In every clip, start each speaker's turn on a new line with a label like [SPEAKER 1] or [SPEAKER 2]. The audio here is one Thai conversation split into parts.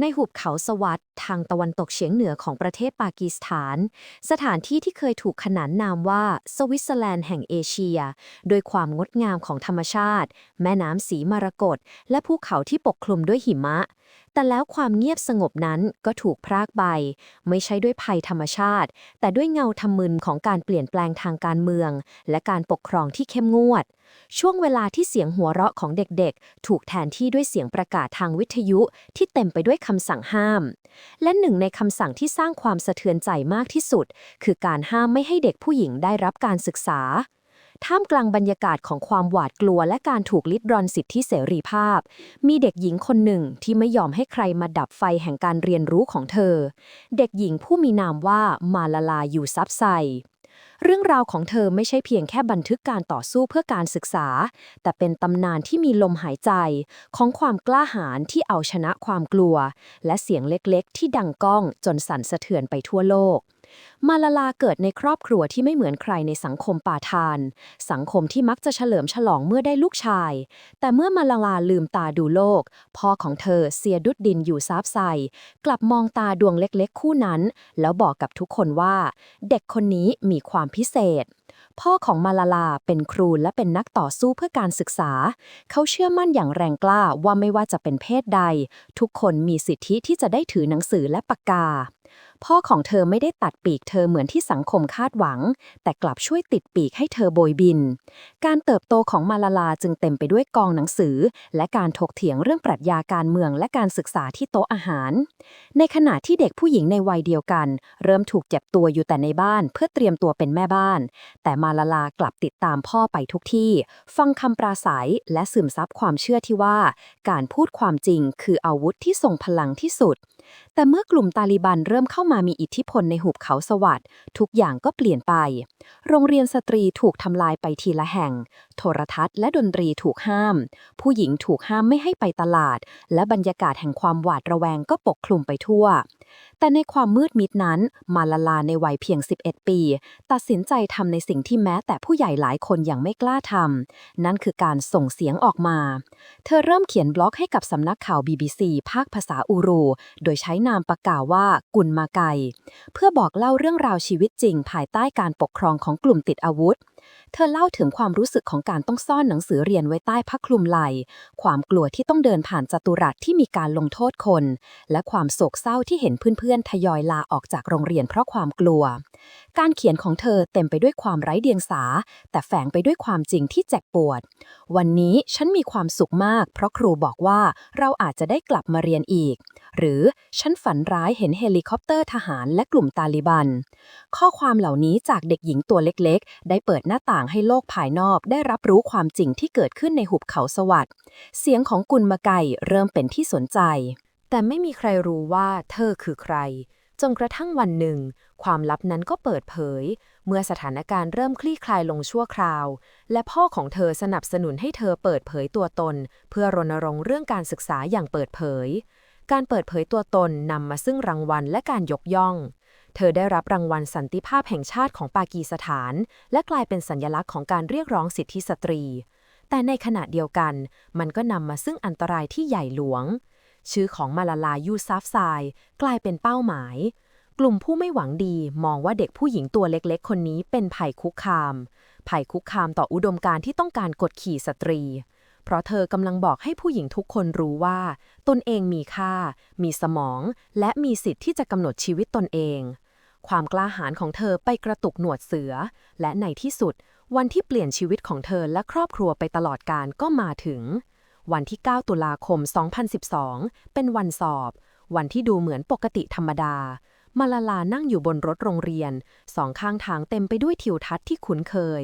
[SPEAKER 1] ในหุบเขาสวัสด์ทางตะวันตกเฉียงเหนือของประเทศปากีสถาน สถานที่ที่เคยถูกขนานนามว่าสวิตเซอร์แลนด์แห่งเอเชีย โดยความงดงามของธรรมชาติ แม่น้ำสีมรกตและภูเขาที่ปกคลุมด้วยหิมะ แต่แล้วความเงียบสงบนั้นก็ถูกพรากไป ไม่ใช่ด้วยภัยธรรมชาติ แต่ด้วยเงาทำมึนของการเปลี่ยนแปลงทางการเมือง และการปกครองที่เข้มงวด ช่วงเวลาที่เสียงหัวเราะของเด็กๆ ถูกแทนที่ด้วยเสียงประกาศทางวิทยุที่เต็มไปด้วยคำสั่งห้าม และหนึ่งในคำสั่งที่สร้างความสะเทือนใจมากที่สุด คือการห้ามไม่ให้เด็กผู้หญิงได้รับการศึกษา ท่ามกลางบรรยากาศของความหวาดกลัวและการถูกลิดรอนสิทธิเสรีภาพ มีเด็กหญิงคนหนึ่งที่ไม่ยอมให้ใครมาดับไฟแห่งการเรียนรู้ของเธอ เด็กหญิงผู้มีนามว่ามาลาลายูซับไซเรื่องราวของเธอไม่ใช่เพียงแค่บันทึกการต่อสู้เพื่อการศึกษา แต่เป็นตำนานที่มีลมหายใจของความกล้าหาญที่เอาชนะความกลัว และเสียงเล็กๆ ที่ดังก้องจนสั่นสะเทือนไปทั่วโลก มาลาลาเกิดในครอบครัวที่ไม่เหมือนใครในสังคมป่าทาน สังคมที่มักจะเฉลิมฉลองเมื่อได้ลูกชาย แต่เมื่อมาลาลาลืมตาดูโลก พ่อของเธอเสียดุดดินอยู่ซาบไซกลับมองตาดวงเล็กๆ คู่นั้น แล้วบอกกับทุกคนว่า เด็กคนนี้มีความพิเศษพ่อของมาลาลาเป็นครูและเป็นนักต่อสู้เพื่อการศึกษา เขาเชื่อมั่นอย่างแรงกล้าว่าไม่ว่าจะเป็นเพศใด ทุกคนมีสิทธิที่จะได้ถือหนังสือและปากกา พ่อของเธอไม่ได้ตัดปีกเธอเหมือนที่สังคมคาดหวัง แต่กลับช่วยติดปีกให้เธอโบยบิน การเติบโตของมาลาลาจึงเต็มไปด้วยกองหนังสือ และการถกเถียงเรื่องปรัชญาการเมืองและการศึกษาที่โต๊ะอาหาร ในขณะที่เด็กผู้หญิงในวัยเดียวกัน เริ่มถูกเจ็บตัวอยู่แต่ในบ้าน เพื่อเตรียมตัวเป็นแม่บ้าน แต่มาลาลากลับติดตามพ่อไปทุกที่ ฟังคำปราศัยและซึมซับความเชื่อที่ว่า การพูดความจริงคืออาวุธที่ทรงพลังที่สุด แต่เมื่อกลุ่มตาลิบันเริ่มเข้ามามีอิทธิพลในหุบเขาสวัสด์ทุกอย่างก็เปลี่ยนไป โรงเรียนสตรีถูกทำลายไปทีละแห่ง โทรทัศน์และดนตรีถูกห้าม ผู้หญิงถูกห้ามไม่ให้ไปตลาด และบรรยากาศแห่งความหวาดระแวงก็ปกคลุมไปทั่ว แต่ในความมืดมิดนั้น มาลาลาในวัยเพียง 11 ปี ตัดสินใจทำในสิ่งที่แม้แต่ผู้ใหญ่หลายคนยังไม่กล้าทำนั่นคือการส่งเสียงออกมา เธอเริ่มเขียนบล็อกให้กับสำนักข่าว BBC ภาคภาษาอูรู โดยใช้นามปากกาว่ากุนมาไก เพื่อบอกเล่าเรื่องราวชีวิตจริง ภายใต้การปกครองของกลุ่มติดอาวุธ เธอเล่าถึงความรู้สึกของการต้องซ่อนหนังสือเรียนไว้ใต้ผ้าคลุมไหล่ความกลัวที่ต้องเดินผ่านจัตุรัสที่มีการลงโทษคน และความโศกเศร้าที่เห็นเพื่อนๆทยอยลาออกจากโรงเรียนเพราะความกลัว การเขียนของเธอเต็มไปด้วยความไร้เดียงสา แต่แฝงไปด้วยความจริงที่เจ็บปวด วันนี้ฉันมีความสุขมาก เพราะครูบอกว่าเราอาจจะได้กลับมาเรียนอีก หรือฉันฝันร้ายเห็นเฮลิคอปเตอร์ทหารและกลุ่มตาลิบัน ข้อความเหล่านี้จากเด็กหญิงตัวเล็กๆ ได้เปิดหน้าต่างให้โลกภายนอกได้รับรู้ความจริงที่เกิดขึ้นในหุบเขาสวัสด์เสียงของกุลมาไกเริ่มเป็นที่สนใจ แต่ไม่มีใครรู้ว่าเธอคือใครจนกระทั่งวันหนึ่ง ความลับนั้นก็เปิดเผย เมื่อสถานการณ์เริ่มคลี่คลายลงชั่วคราว และพ่อของเธอสนับสนุนให้เธอเปิดเผยตัวตน เพื่อรณรงค์เรื่องการศึกษาอย่างเปิดเผย การเปิดเผยตัวตนนำมาซึ่งรางวัลและการยกย่อง เธอได้รับรางวัลสันติภาพแห่งชาติของปากีสถาน และกลายเป็นสัญลักษณ์ของการเรียกร้องสิทธิสตรี แต่ในขณะเดียวกัน มันก็นำมาซึ่งอันตรายที่ใหญ่หลวง ชื่อของมาลาลายูซัฟไซกลายเป็นเป้าหมาย กลุ่มผู้ไม่หวังดีมองว่าเด็กผู้หญิงตัวเล็กๆ คนนี้เป็นภัยคุกคาม ภัยคุกคามต่ออุดมการที่ต้องการกดขี่สตรี เพราะเธอกำลังบอกให้ผู้หญิงทุกคนรู้ว่า ตนเองมีค่า มีสมอง และมีสิทธิ์ที่จะกำหนดชีวิตตนเอง ความกล้าหาญของเธอไปกระตุกหนวดเสือ และในที่สุด วันที่เปลี่ยนชีวิตของเธอและครอบครัวไปตลอดกาลก็มาถึง วันที่ 9 ตุลาคม 2012 เป็นวันสอบ วันที่ดูเหมือนปกติธรรมดามาลาลานั่งอยู่บนรถโรงเรียน สองข้างทางเต็มไปด้วยทิวทัศน์ที่คุ้นเคย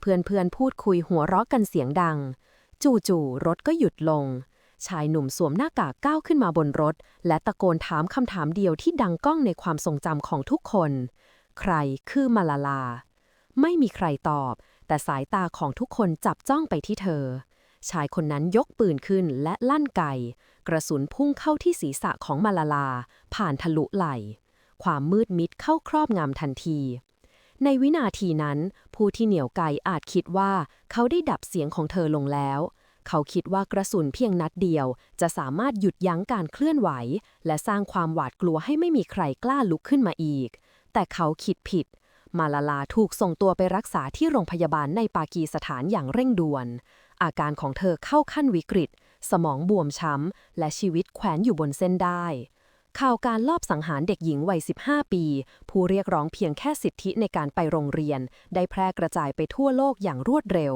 [SPEAKER 1] เพื่อนๆพูดคุยหัวเราะกันเสียงดัง จู่ๆรถก็หยุดลง ชายหนุ่มสวมหน้ากากก้าวขึ้นมาบนรถ และตะโกนถามคำถามเดียวที่ดังก้องในความทรงจำของทุกคน ใครคือมาลาลา ไม่มีใครตอบ แต่สายตาของทุกคนจับจ้องไปที่เธอ ชายคนนั้นยกปืนขึ้นและลั่นไก กระสุนพุ่งเข้าที่ศีรษะของมาลาลา ผ่านทะลุไหล่ ความมืดมิดเข้าครอบงำทันที ในวินาทีนั้น ผู้ที่เหนียวไกอาจคิดว่าเขาได้ดับเสียงของเธอลงแล้ว เขาคิดว่ากระสุนเพียงนัดเดียว จะสามารถหยุดยั้งการเคลื่อนไหว และสร้างความหวาดกลัวให้ไม่มีใครกล้าลุกขึ้นมาอีก แต่เขาคิดผิด มาลาลาถูกส่งตัวไปรักษาที่โรงพยาบาลในปากีสถานอย่างเร่งด่วน อาการของเธอเข้าขั้นวิกฤต สมองบวมช้ำ และชีวิตแขวนอยู่บนเส้นได้ ข่าวการลอบสังหารเด็กหญิงวัย 15 ปี ผู้เรียกร้องเพียงแค่สิทธิในการไปโรงเรียน ได้แพร่กระจายไปทั่วโลกอย่างรวดเร็ว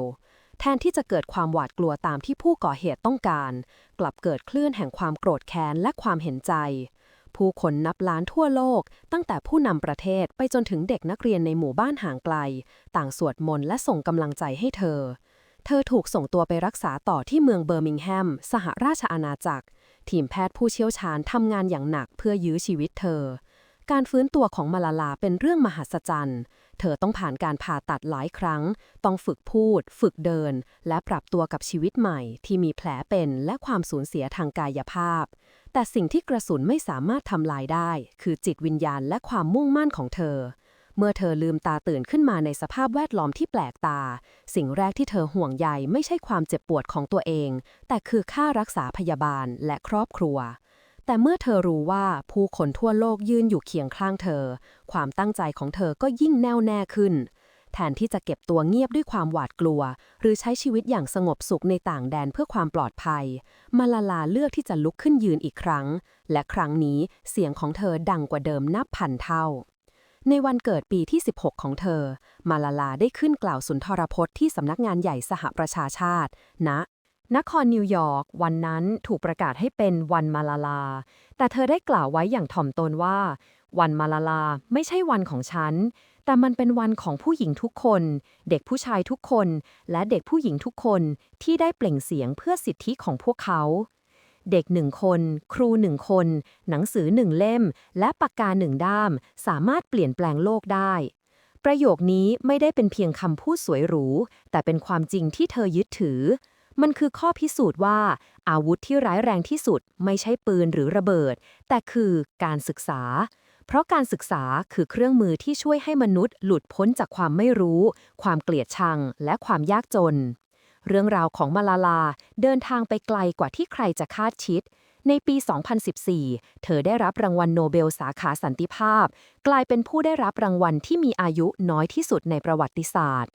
[SPEAKER 1] แทนที่จะเกิดความหวาดกลัวตามที่ผู้ก่อเหตุต้องการ กลับเกิดคลื่นแห่งความโกรธแค้นและความเห็นใจ ผู้คนนับล้านทั่วโลก ตั้งแต่ผู้นำประเทศไปจนถึงเด็กนักเรียนในหมู่บ้านห่างไกล ต่างสวดมนต์และส่งกำลังใจให้เธอ เธอถูกส่งตัวไปรักษาต่อที่เมืองเบอร์มิงแฮม สหราชอาณาจักร ทีมแพทย์ผู้เชี่ยวชาญทำงานอย่างหนักเพื่อยื้อชีวิตเธอ การฟื้นตัวของมาลาลาเป็นเรื่องมหัศจรรย์ เธอต้องผ่านการผ่าตัดหลายครั้ง ต้องฝึกพูด ฝึกเดิน และปรับตัวกับชีวิตใหม่ ที่มีแผลเป็นและความสูญเสียทางกายภาพ แต่สิ่งที่กระสุนไม่สามารถทำลายได้ คือจิตวิญญาณและความมุ่งมั่นของเธอ เมื่อเธอลืมตาตื่นขึ้นมาในสภาพแวดล้อมที่แปลกตา สิ่งแรกที่เธอห่วงใยไม่ใช่ความเจ็บปวดของตัวเอง แต่คือค่ารักษาพยาบาลและครอบครัว แต่เมื่อเธอรู้ว่าผู้คนทั่วโลกยืนอยู่เคียงข้างเธอ ความตั้งใจของเธอก็ยิ่งแน่วแน่ขึ้น แทนที่จะเก็บตัวเงียบด้วยความหวาดกลัว หรือใช้ชีวิตอย่างสงบสุขในต่างแดนเพื่อความปลอดภัย มาลาลาเลือกที่จะลุกขึ้นยืนอีกครั้ง และครั้งนี้เสียงของเธอดังกว่าเดิมนับพันเท่า ในวันเกิดปีที่ 16 ของเธอ มาลาลาได้ขึ้นกล่าวสุนทรพจน์ที่สำนักงานใหญ่สหประชาชาติณนครนิวยอร์กวันนั้นถูกประกาศให้เป็นวันมาลาลา แต่เธอได้กล่าวไว้อย่างถ่อมตนว่า วันมาลาลาไม่ใช่วันของฉัน แต่มันเป็นวันของผู้หญิงทุกคน เด็กผู้ชายทุกคน และเด็กผู้หญิงทุกคนที่ได้เปล่งเสียงเพื่อสิทธิของพวกเขา เด็กหนึ่งคน ครูหนึ่งคน หนังสือหนึ่งเล่ม และปากกาหนึ่งด้าม สามารถเปลี่ยนแปลงโลกได้ ประโยคนี้ไม่ได้เป็นเพียงคำพูดสวยหรู แต่เป็นความจริงที่เธอยึดถือ มันคือข้อพิสูจน์ว่า อาวุธที่ร้ายแรงที่สุด ไม่ใช่ปืนหรือระเบิด แต่คือการศึกษา เพราะการศึกษาคือเครื่องมือที่ช่วยให้มนุษย์ หลุดพ้นจากความไม่รู้ ความเกลียดชัง และความยากจน เรื่องราวของมาลาลาเดินทางไปไกลกว่าที่ใครจะคาดคิด ในปี 2014 เธอได้รับรางวัลโนเบลสาขาสันติภาพ กลายเป็นผู้ได้รับรางวัลที่มีอายุน้อยที่สุดในประวัติศาสตร์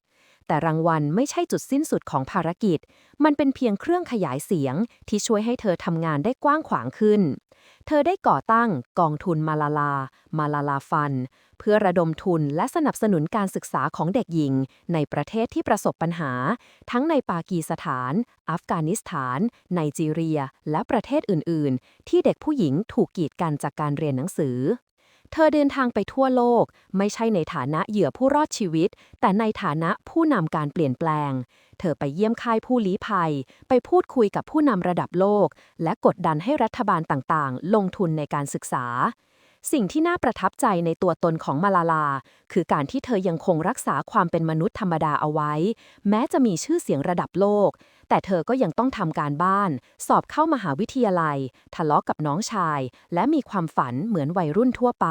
[SPEAKER 1] แต่รางวัลไม่ใช่จุดสิ้นสุดของภารกิจ มันเป็นเพียงเครื่องขยายเสียงที่ช่วยให้เธอทำงานได้กว้างขวางขึ้น เธอได้ก่อตั้งกองทุนมาลาลา มาลาลาฟัน เพื่อระดมทุนและสนับสนุนการศึกษาของเด็กหญิง ในประเทศที่ประสบปัญหา ทั้งในปากีสถาน อัฟกานิสถาน ไนจีเรีย และประเทศอื่น ๆ ที่เด็กผู้หญิงถูกกีดกันจากการเรียนหนังสือ เธอเดินทางไปทั่วโลก ไม่ใช่ในฐานะเหยื่อผู้รอดชีวิต แต่ในฐานะผู้นำการเปลี่ยนแปลง เธอไปเยี่ยมค่ายผู้ลี้ภัย ไปพูดคุยกับผู้นำระดับโลก และกดดันให้รัฐบาลต่างๆ ลงทุนในการศึกษา สิ่งที่น่าประทับใจในตัวตนของมาลาลา คือการที่เธอยังคงรักษาความเป็นมนุษย์ธรรมดาเอาไว้ แม้จะมีชื่อเสียงระดับโลก แต่เธอก็ยังต้องทำการบ้าน สอบเข้ามหาวิทยาลัย ทะเลาะกับน้องชาย และมีความฝันเหมือนวัยรุ่นทั่วไป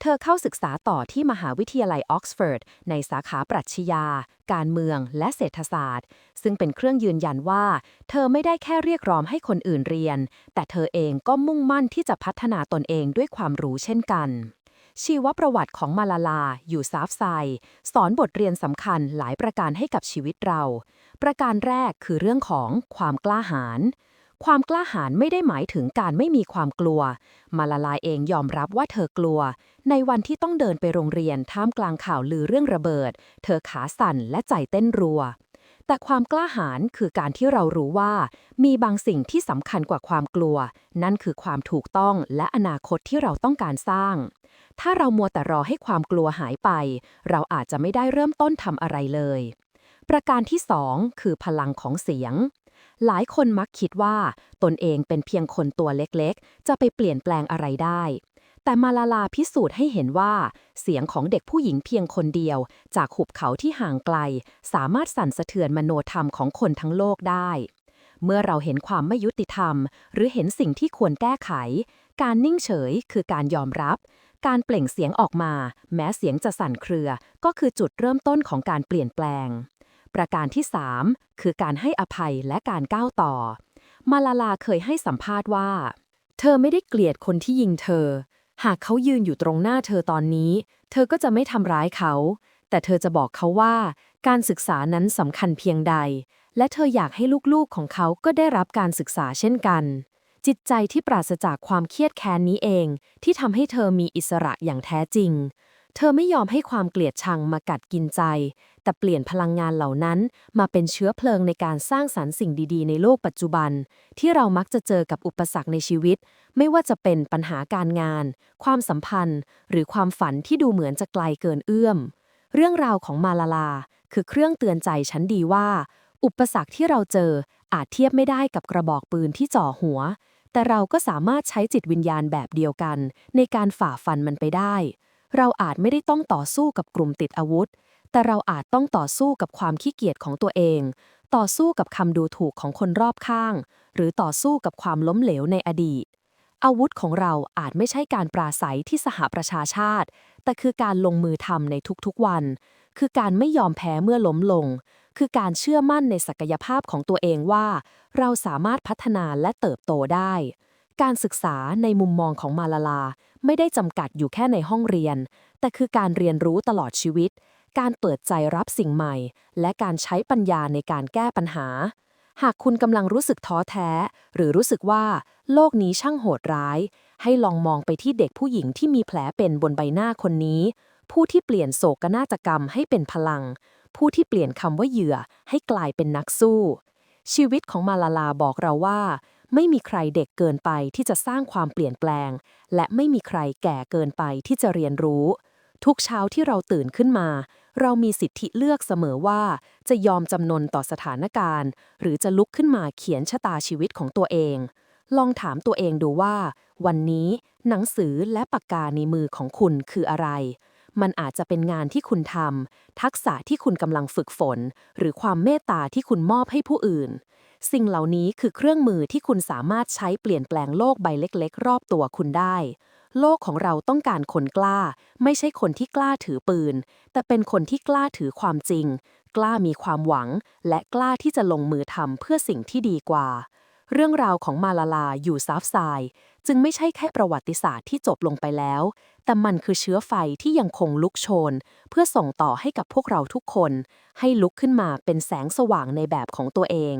[SPEAKER 1] เธอเข้าศึกษาต่อที่มหาวิทยาลัยออกซฟอร์ดในสาขาปรัชญา การเมืองและเศรษฐศาสตร์ ซึ่งเป็นเครื่องยืนยันว่า เธอไม่ได้แค่เรียกร้องให้คนอื่นเรียน แต่เธอเองก็มุ่งมั่นที่จะพัฒนาตนเองด้วยความรู้เช่นกัน ชีวประวัติของมาลาลา อยู่ซาฟไซ สอนบทเรียนสำคัญหลายประการให้กับชีวิตเรา ประการแรกคือเรื่องของความกล้าหาญความกล้าหาญไม่ได้หมายถึงการไม่มีความกลัว มาลาลาเองยอมรับว่าเธอกลัว ในวันที่ต้องเดินไปโรงเรียนท่ามกลางข่าวลือเรื่องระเบิด เธอขาสั่นและใจเต้นรัว แต่ความกล้าหาญคือการที่เรารู้ว่า มีบางสิ่งที่สำคัญกว่าความกลัว นั่นคือความถูกต้องและอนาคตที่เราต้องการสร้าง ถ้าเรามัวแต่รอให้ความกลัวหายไป เราอาจจะไม่ได้เริ่มต้นทำอะไรเลย ประการที่สองคือพลังของเสียง หลายคนมักคิดว่า ตนเองเป็นเพียงคนตัวเล็กๆ จะไปเปลี่ยนแปลงอะไรได้ แต่มาลาลาพิสูจน์ให้เห็นว่า เสียงของเด็กผู้หญิงเพียงคนเดียว จากหุบเขาที่ห่างไกล สามารถสั่นสะเทือนมโนธรรมของคนทั้งโลกได้เมื่อเราเห็นความไม่ยุติธรรม หรือเห็นสิ่งที่ควรแก้ไข การนิ่งเฉยคือการยอมรับ การเปล่งเสียงออกมา แม้เสียงจะสั่นเครือ ก็คือจุดเริ่มต้นของการเปลี่ยนแปลง ประการที่ 3 คือการให้อภัยและการก้าวต่อ มาลาลาเคยให้สัมภาษณ์ว่า เธอไม่ได้เกลียดคนที่ยิงเธอ หากเขายืนอยู่ตรงหน้าเธอตอนนี้ เธอก็จะไม่ทำร้ายเขา แต่เธอจะบอกเขาว่า การศึกษานั้นสำคัญเพียงใด และเธออยากให้ลูกๆของเขาก็ได้รับการศึกษาเช่นกัน จิตใจที่ปราศจากความเครียดแค้นนี้เอง ที่ทำให้เธอมีอิสระอย่างแท้จริง เธอไม่ยอมให้ความเกลียดชังมากัดกินใจ แต่เปลี่ยนพลังงานเหล่านั้น มาเป็นเชื้อเพลิงในการสร้างสรรค์สิ่งดีๆ ในโลกปัจจุบัน ที่เรามักจะเจอกับอุปสรรคในชีวิต ไม่ว่าจะเป็นปัญหาการงาน ความสัมพันธ์ หรือความฝันที่ดูเหมือนจะไกลเกินเอื้อม เรื่องราวของมาลาลา คือเครื่องเตือนใจฉันดีว่า อุปสรรคที่เราเจออาจเทียบไม่ได้กับกระบอกปืนที่จ่อหัว แต่เราก็สามารถใช้จิตวิญญาณแบบเดียวกัน ในการฝ่าฟันมันไปได้ เราอาจไม่ได้ต้องต่อสู้กับกลุ่มติดอาวุธ แต่เราอาจต้องต่อสู้กับความขี้เกียจของตัวเอง ต่อสู้กับคำดูถูกของคนรอบข้าง หรือต่อสู้กับความล้มเหลวในอดีต อาวุธของเราอาจไม่ใช่การปราศัยที่สหประชาชาติ แต่คือการลงมือทำในทุกๆวัน คือการไม่ยอมแพ้เมื่อล้มลง คือการเชื่อมั่นในศักยภาพของตัวเองว่า เราสามารถพัฒนาและเติบโตได้ การศึกษาในมุมมองของมาลาลา ไม่ได้จำกัดอยู่แค่ในห้องเรียน แต่คือการเรียนรู้ตลอดชีวิต การเปิดใจรับสิ่งใหม่ และการใช้ปัญญาในการแก้ปัญหา หากคุณกำลังรู้สึกท้อแท้ หรือรู้สึกว่า โลกนี้ช่างโหดร้าย ให้ลองมองไปที่เด็กผู้หญิงที่มีแผลเป็นบนใบหน้าคนนี้ผู้ที่เปลี่ยนโศกนาฏกรรมให้เป็นพลัง ผู้ที่เปลี่ยนคำว่าเหยื่อให้กลายเป็นนักสู้ ชีวิตของมาลาลาบอกเราว่า ไม่มีใครเด็กเกินไปที่จะสร้างความเปลี่ยนแปลง และไม่มีใครแก่เกินไปที่จะเรียนรู้ ทุกเช้าที่เราตื่นขึ้นมา เรามีสิทธิเลือกเสมอว่า จะยอมจำนนต่อสถานการณ์ หรือจะลุกขึ้นมาเขียนชะตาชีวิตของตัวเอง ลองถามตัวเองดูว่า วันนี้ หนังสือและปากกาในมือของคุณคืออะไร มันอาจจะเป็นงานที่คุณทำทักษะที่คุณกำลังฝึกฝน หรือความเมตตาที่คุณมอบให้ผู้อื่น สิ่งเหล่านี้คือเครื่องมือที่คุณสามารถใช้เปลี่ยนแปลงโลกใบเล็ก ๆ รอบตัวคุณได้ โลกของเราต้องการคนกล้า ไม่ใช่คนที่กล้าถือปืน แต่เป็นคนที่กล้าถือความจริง กล้ามีความหวัง และกล้าที่จะลงมือทำเพื่อสิ่งที่ดีกว่า เรื่องราวของมาลาลาอยู่ซับไซจึงไม่ใช่แค่ประวัติศาสตร์ที่จบลงไปแล้ว แต่มันคือเชื้อไฟที่ยังคงลุกโชน เพื่อส่งต่อให้กับพวกเราทุกคน ให้ลุกขึ้นมาเป็นแสงสว่างในแบบของตัวเอง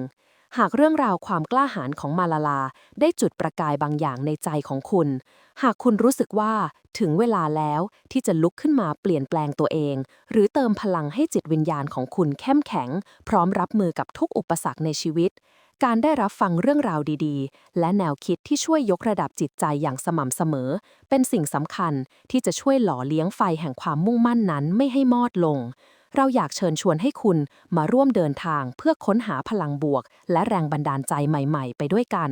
[SPEAKER 1] หากเรื่องราวความกล้าหาญของมาลาลา ได้จุดประกายบางอย่างในใจของคุณ หากคุณรู้สึกว่าถึงเวลาแล้วที่จะลุกขึ้นมาเปลี่ยนแปลงตัวเอง หรือเติมพลังให้จิตวิญญาณของคุณเข้มแข็ง พร้อมรับมือกับทุกอุปสรรคในชีวิต การได้รับฟังเรื่องราวดีๆ และแนวคิดที่ช่วยยกระดับจิตใจอย่างสม่ำเสมอ เป็นสิ่งสำคัญที่จะช่วยหล่อเลี้ยงไฟแห่งความมุ่งมั่นนั้นไม่ให้มอดลง เราอยากเชิญชวนให้คุณมาร่วมเดินทางเพื่อค้นหาพลังบวก และแรงบันดาลใจใหม่ๆ ไปด้วยกัน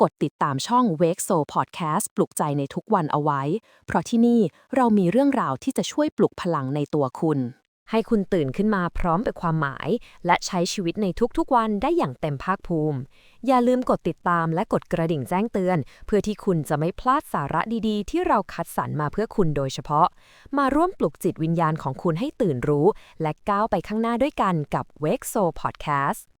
[SPEAKER 1] กดติดตามช่อง Wake Soul Podcast ปลุกใจในทุกวันเอาไว้ เพราะที่นี่เรามีเรื่องราวที่จะช่วยปลุกพลังในตัวคุณ ให้คุณตื่นขึ้นมาพร้อมกับความหมาย และใช้ชีวิตในทุกๆวันได้อย่างเต็มภาคภูมิ อย่าลืมกดติดตามและกดกระดิ่งแจ้งเตือน เพื่อที่คุณจะไม่พลาดสาระดีๆ ที่เราคัดสรรมาเพื่อคุณโดยเฉพาะ มาร่วมปลุกจิตวิญญาณของคุณให้ตื่นรู้ และก้าวไปข้างหน้าด้วยกันกับ Wake Soul Podcast